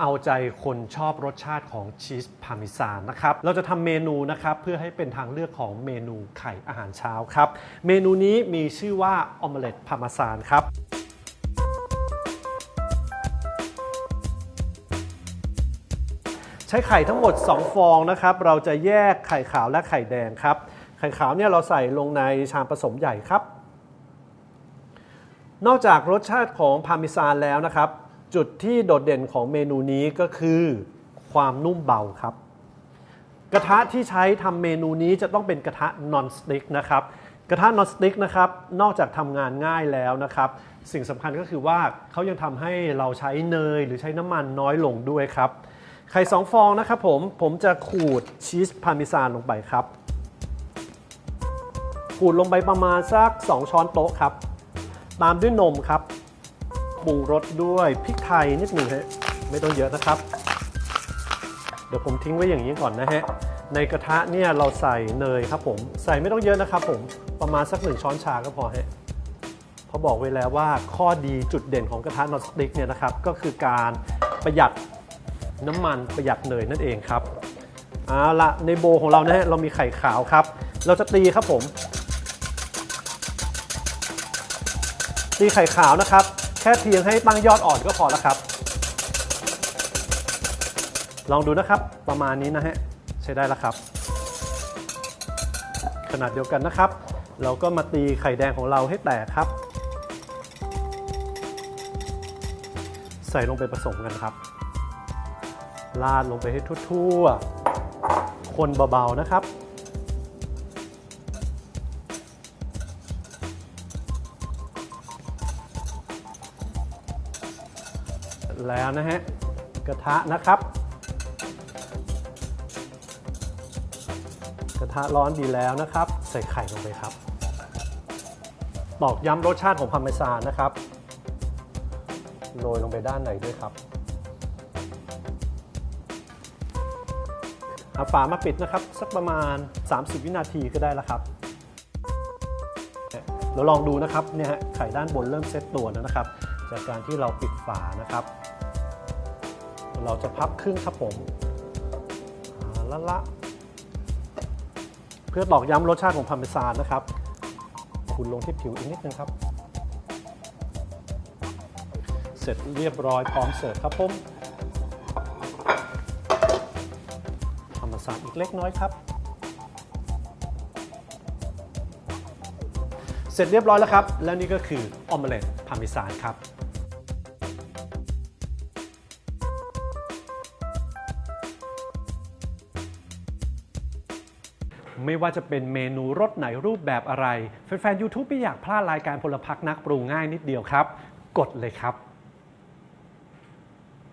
เอาใจคนชอบรสชาติของชีสพาร์เมซานนะครับ เราจะทำเมนูนะครับเพื่อให้เป็นทางเลือกของเมนูไข่อาหารเช้าครับ เมนูนี้มีชื่อว่าออมเล็ตพาร์เมซานครับใช้ไข่ทั้งหมด 2 ฟองนะครับ เราจะแยกไข่ขาวและไข่แดงครับ ไข่ขาวเนี่ยเราใส่ลงในชามผสมใหญ่ครับ นอกจากรสชาติของพาร์เมซานแล้วนะครับ จุดที่โดดเด่นของเมนูนี้ก็คือความนุ่มเบาครับ กระทะที่ใช้ทำเมนูนี้จะต้องเป็นกระทะนอนสติ๊กนะครับกระทะนอนสติ๊กนะครับนอกจากทำงานง่ายแล้วนะครับ สิ่งสำคัญก็คือว่าเขายังทำให้เราใช้เนยหรือใช้น้ำมันน้อยลงด้วยครับไข่สองฟองนะครับผมผมจะขูดชีสพาร์เมซานลงไปครับ ขูดลงไปประมาณสัก 2 ช้อนโต๊ะครับ ตามด้วยนมครับ ปรุงรสด้วยพริกไทยนิดหนึ่งฮะไม่ต้องเยอะนะครับ เดี๋ยวผมทิ้งไว้อย่างนี้ก่อนนะฮะในกระทะเนี่ยเราใส่เนยครับผมใส่ไม่ต้องเยอะนะครับผมประมาณสักหนึ่งช้อนชาก็พอฮะเพราบอกไว้แล้วว่าข้อดีจุดเด่นของกระทะนอนสติ๊กเนี่ยนะครับก็คือการประหยัดน้ำมันประหยัดเนยนั่นเองครับเอาละในโบของเรานะฮะเรามีไข่ขาวครับ เราจะตีครับผม ตีไข่ขาวนะครับ แค่เพียงให้ตั้งยอดอ่อนก็พอแล้วครับ ลองดูนะครับประมาณนี้นะฮะใช้ได้แล้วครับ ขนาดเดียวกันนะครับ เราก็มาตีไข่แดงของเราให้แตกครับ ใส่ลงไปผสมกันครับราดลงไปให้ทั่วๆ คนเบาๆนะครับ แล้วนะฮะ กระทะนะครับ กระทะร้อนดีแล้วนะครับ ใส่ไข่ลงไปครับ ตอกย้ำรสชาติของพาร์เมซานนะครับโรยลงไปด้านในด้วยครับเอาฝามาปิดนะครับ สักประมาณ 30 วินาทีก็ได้แล้วครับเราลองดูนะครับเนี่ยฮะไข่ด้านบนเริ่มเซตตัวแล้วนะครับ จากการที่เราปิดฝานะครับ เราจะพับครึ่งครับผมละละ เพื่อตอกย้ำรสชาติของพาร์เมซานนะครับคุณลงที่ผิวอีกนิดนึงครับ เสร็จเรียบร้อยพร้อมเสิร์ฟครับผมพาร์เมซานอีกเล็กน้อยครับเสร็จเรียบร้อยแล้วครับ แล้วนี่ก็คือออมเล็ต พาร์เมซานครับไม่ว่าจะเป็นเมนูรสไหนรูปแบบอะไร แฟนๆ YouTube ไม่อยากพลาดรายการพลพักนักปรุงง่ายนิดเดียวครับ กดเลยครับ